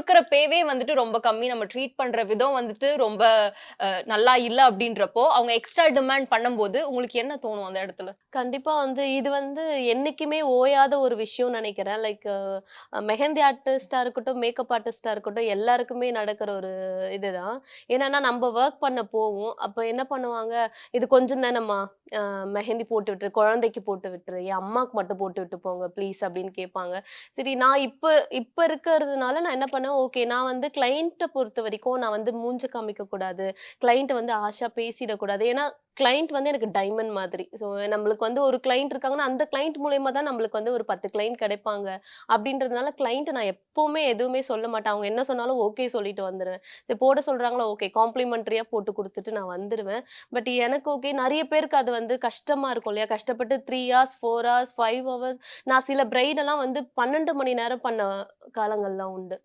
குடுக்குற பேவே வந்துட்டு ரொம்ப கம்மி. நம்ம ட்ரீட் பண்ற விதம் வந்துட்டு ரொம்ப அஹ், நல்லா இல்லை அப்படின்றப்போ அவங்க எக்ஸ்ட்ரா டிமாண்ட் பண்ணும்போது உங்களுக்கு என்ன தோணும் அந்த இடத்துல? கண்டிப்பா வந்து இது வந்து என்னைக்குமே ஓயாத ஒரு விஷயம் நினைக்கிறேன். லைக் மெஹந்தி ஆர்டிஸ்டா இருக்கட்டும் மேக்கப் ஆர்டிஸ்டா இருக்கட்டும் எல்லாருக்குமே நடக்கிற ஒரு இதுதான். என்னன்னா நம்ம ஒர்க் பண்ண போவோம். அப்போ என்ன பண்ணுவாங்க? இது கொஞ்சம் தானம்மா மெஹந்தி போட்டு விட்டுரு குழந்தைக்கு போட்டு விட்டுரு என் அம்மாவுக்கு மட்டும் போட்டு விட்டு போங்க ப்ளீஸ் அப்படின்னு கேட்பாங்க. சரி நான் இப்போ இப்போ இருக்கிறதுனால நான் என்ன பண்ணேன் ஓகே நான் வந்து கிளைண்ட்டை பொறுத்த வரைக்கும் நான் வந்து மூஞ்ச காமிக்க கூடாது கிளைண்ட் வந்து ஆஷா பேசிடக்கூடாது. ஏன்னா கிளைண்ட் வந்து எனக்கு டைமண்ட் மாதிரி. ஸோ நம்மளுக்கு வந்து ஒரு கிளைண்ட் இருக்காங்கன்னா அந்த கிளைண்ட் மூலயமா தான் நம்மளுக்கு வந்து ஒரு பத்து கிளைண்ட் கிடைப்பாங்க. அப்படின்றதுனால கிளைண்ட் நான் எப்பவுமே எதுவுமே சொல்ல மாட்டேன். அவங்க என்ன சொன்னாலும் ஓகே சொல்லிட்டு வந்துடுவேன் சரி போட சொல்றாங்களா? ஓகே காம்ப்ளிமெண்ட்ரியா போட்டு கொடுத்துட்டு நான் வந்துடுவேன் பட் எனக்கு ஓகே நிறைய பேருக்கு அது வந்து கஷ்டமா இருக்கும் இல்லையா? கஷ்டப்பட்டு three hours four hours five hours நான் சில பிரைடெல்லாம் வந்து பன்னெண்டு மணி நேரம் பண்ண காலங்கள்லாம் உண்டு.